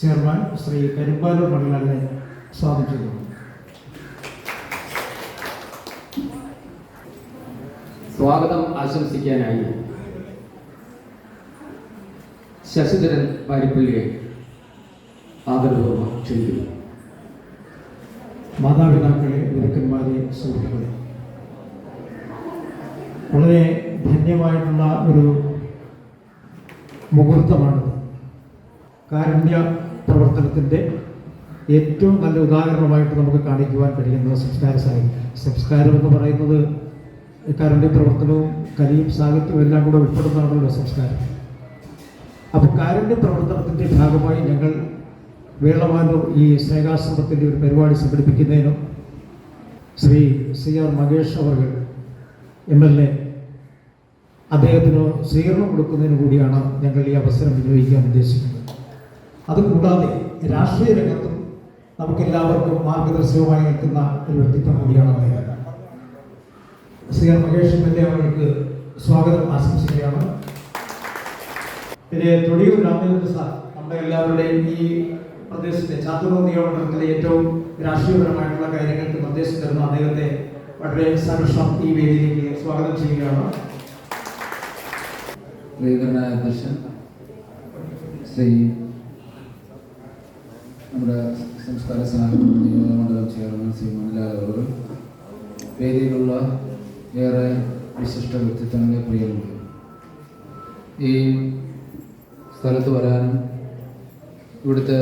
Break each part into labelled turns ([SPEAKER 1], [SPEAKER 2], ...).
[SPEAKER 1] Chairman Shri കരിമ്പാലൂർ മണിലാലിനെ സ്വാഗതം
[SPEAKER 2] സ്വാഗതം ആശംസിക്കാനായി. ശശിധരൻ പാരിപ്പള്ളിയെ ആദരപൂർവം ക്ഷണിക്കുന്നു.
[SPEAKER 1] മാതാപിതാക്കളെ ഗുരുക്കന്മാരെ സുഹൃത്തുക്കളെ. വളരെ ധന്യമായിട്ടുള്ള ഒരു മുഹൂർത്തമാണിത്. കാരുണ്യ പ്രവർത്തനത്തിന്റെ ഏറ്റവും നല്ല ഉദാഹരണമായിട്ട് നമുക്ക് കാണിക്കുവാൻ കഴിയുന്ന സംസ്കാര സാഹിത്യം. സംസ്കാരം എന്ന് പറയുന്നത് കാരുണ്യ പ്രവർത്തനവും കലയും സാഹിത്യവും എല്ലാം കൂടെ ഉൾപ്പെടുന്നതാണല്ലോ സംസ്കാരം. അപ്പോൾ കാരുണ്യ പ്രവർത്തനത്തിന്റെ ഭാഗമായി ഞങ്ങൾ വേളമാനൂർ ഈ സ്നേഹാശ്രമത്തിന്റെ ഒരു പരിപാടി സംഘടിപ്പിക്കുന്നതിനും ശ്രീ സി ആർ മഹേഷ് അവർ എം എൽ എ അദ്ദേഹത്തിന് സ്വീകരണം കൊടുക്കുന്നതിന് കൂടിയാണ് ഞങ്ങൾ ഈ അവസരം വിനിയോഗിക്കാൻ ഉദ്ദേശിക്കുന്നത്. അതുകൂടാതെ രാഷ്ട്രീയ രംഗത്തും നമുക്കെല്ലാവർക്കും മാർഗദർശകമായി നിൽക്കുന്ന ഒരു വ്യക്തിത്വം കൂടിയാണ് അദ്ദേഹം. Shri R Mahesh M L A അവർക്ക് സ്വാഗതം ആശംസിക്കുകയാണ് പിന്നെ തൊടിയൂർ രാമചന്ദ്ര സാർ നമ്മുടെ എല്ലാവരുടെയും ഈ പ്രദേശത്തെ ചാത്തൂർ നിയമമണ്ഡലത്തിലെ ഏറ്റവും രാഷ്ട്രീയപരമായിട്ടുള്ള കാര്യങ്ങൾക്ക് നിർദ്ദേശം തരുന്ന അദ്ദേഹത്തെ വളരെ സഹർഷം ഈ വേദിയിലേക്ക് സ്വാഗതം ചെയ്യുകയാണ്.
[SPEAKER 3] പ്രിയങ്കരനായ അധ്യക്ഷൻ ശ്രീ നമ്മുടെ സംസ്കാര സഹായ നിയോജകമണ്ഡലം ചെയർമാൻ ശ്രീ മണിലാൽ അവർ വേദിയിലുള്ള ഏറെ വിശിഷ്ട വ്യക്തിത്വങ്ങളെ പ്രിയമുണ്ട്. ഈ സ്ഥലത്ത് വരാനും ഇവിടുത്തെ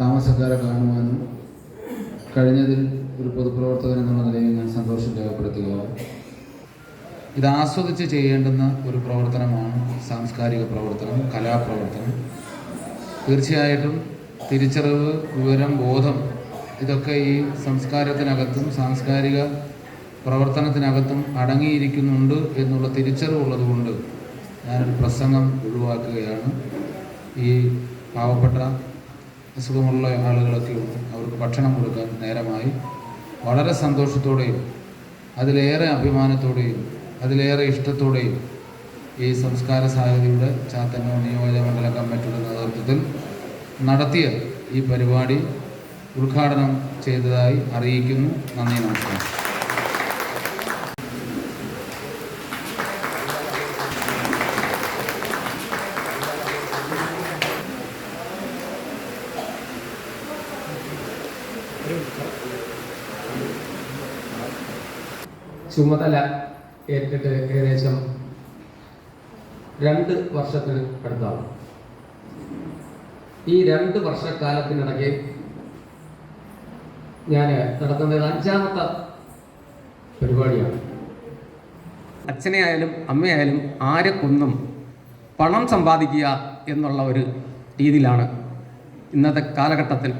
[SPEAKER 3] താമസക്കാരെ കാണുവാനും കഴിഞ്ഞതിൽ ഒരു പൊതുപ്രവർത്തകൻ എന്നുള്ള നിലയിൽ ഞാൻ സന്തോഷം രേഖപ്പെടുത്തുകയാണ്. ഇത് ആസ്വദിച്ച് ചെയ്യേണ്ടുന്ന ഒരു പ്രവർത്തനമാണ് സാംസ്കാരിക പ്രവർത്തനം കലാപ്രവർത്തനം. തീർച്ചയായിട്ടും തിരിച്ചറിവ് വിവരം ബോധം ഇതൊക്കെ ഈ സംസ്കാരത്തിനകത്തും സാംസ്കാരിക പ്രവർത്തനത്തിനകത്തും അടങ്ങിയിരിക്കുന്നുണ്ട് എന്നുള്ള തിരിച്ചറിവുള്ളത് കൊണ്ട് ഞാനൊരു പ്രസംഗം ഒഴിവാക്കുകയാണ്. ഈ പാവപ്പെട്ട അസുഖമുള്ള ആളുകളൊക്കെ അവർക്ക് ഭക്ഷണം കൊടുക്കാൻ നേരമായി. വളരെ സന്തോഷത്തോടെയും അതിലേറെ അഭിമാനത്തോടെയും അതിലേറെ ഇഷ്ടത്തോടെയും ഈ സംസ്കാര സാഹിതിയുടെ ചാത്തന്നൂർ നിയോജകമണ്ഡല കമ്മിറ്റിയുടെ നേതൃത്വത്തിൽ നടത്തിയ ഈ പരിപാടി ഉദ്ഘാടനം ചെയ്തതായി അറിയിക്കുന്നു. നന്ദി നമസ്കാരം.
[SPEAKER 2] ചുമതല ഏറ്റിട്ട് ഏകദേശം രണ്ട് വർഷത്തിന് അടുത്താണ് ഈ രണ്ട് വർഷക്കാലത്തിനിടയ്ക്ക് ഞാൻ നടത്തുന്നത് അഞ്ചാമത്തെ പരിപാടിയാണ്. അച്ഛനെ ആയാലും അമ്മയായാലും ആരെ കൊന്നും പണം സമ്പാദിക്കുക എന്നുള്ള ഒരു രീതിയിലാണ് ഇന്നത്തെ കാലഘട്ടത്തിൽ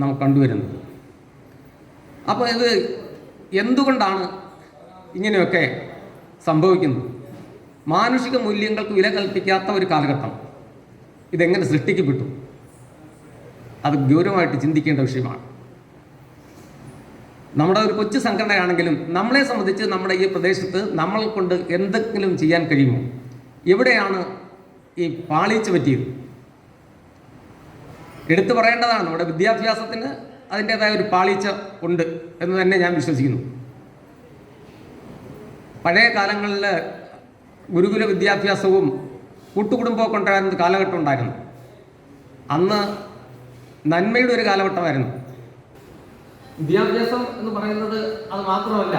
[SPEAKER 2] നമുക്ക് കണ്ടുവരുന്നത്. അപ്പോൾ ഇത് എന്തുകൊണ്ടാണ് ഇങ്ങനെയൊക്കെ സംഭവിക്കുന്നത് മാനുഷിക മൂല്യങ്ങൾക്ക് വില കൽപ്പിക്കാത്ത ഒരു കാലഘട്ടം. ഇതെങ്ങനെ സൃഷ്ടിക്കപ്പെട്ടു അത് ഗൗരവമായിട്ട് ചിന്തിക്കേണ്ട വിഷയമാണ്. നമ്മുടെ ഒരു കൊച്ചു സംഘടനയാണെങ്കിലും നമ്മളെ സംബന്ധിച്ച് നമ്മുടെ ഈ പ്രദേശത്ത് നമ്മൾ കൊണ്ട് എന്തെങ്കിലും ചെയ്യാൻ കഴിയുമോ? എവിടെയാണ് ഈ പാളിച്ചു പറ്റിയത്? എടുത്തു പറയേണ്ടതാണ്. നമ്മുടെ വിദ്യാഭ്യാസത്തിന് അതിന്റെതായ ഒരു പാളിച്ച ഉണ്ട് എന്ന് തന്നെ ഞാൻ വിശ്വസിക്കുന്നു. പഴയ കാലങ്ങളിൽ ഗുരുകുല വിദ്യാഭ്യാസവും കൂട്ടുകുടുംബമൊക്കെ ഉണ്ടായിരുന്ന കാലഘട്ടം ഉണ്ടായിരുന്നു. അന്ന് നന്മയുടെ ഒരു കാലഘട്ടമായിരുന്നു. വിദ്യാഭ്യാസം എന്ന് പറയുന്നത് അത് മാത്രമല്ല.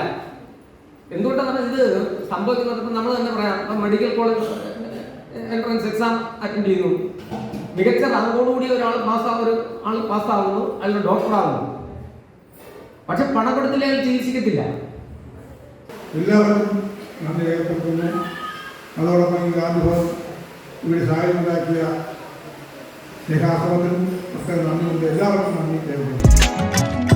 [SPEAKER 2] എന്തുകൊണ്ടാണ് ഇത് സംഭവിക്കുന്നത്? ഇപ്പം നമ്മൾ തന്നെ പറയാം. ഇപ്പം medical college entrance exam attend ചെയ്യുന്നു. മികച്ച റാങ്കോടുകൂടി ഒരാൾ പാസ്സാ ഒരു ആൾ പാസ്സാവുന്നു അല്ലെങ്കിൽ ഡോക്ടറാകുന്നു പക്ഷെ പണം കൊടുത്തില്ല ചികിത്സിക്കത്തില്ല.
[SPEAKER 4] എല്ലാവർക്കും നന്ദി രേഖപ്പെടുത്തുന്നു. അതോടൊപ്പം ഈ ഗാന്ധിഭവൻ ഇവിടെ സഹായമുണ്ടാക്കിയ സ്നേഹാഹ്വാദത്തിനും ഒക്കെ നന്ദിയുണ്ട്. എല്ലാവർക്കും നന്ദി രേഖപ്പെടുത്തുന്നു.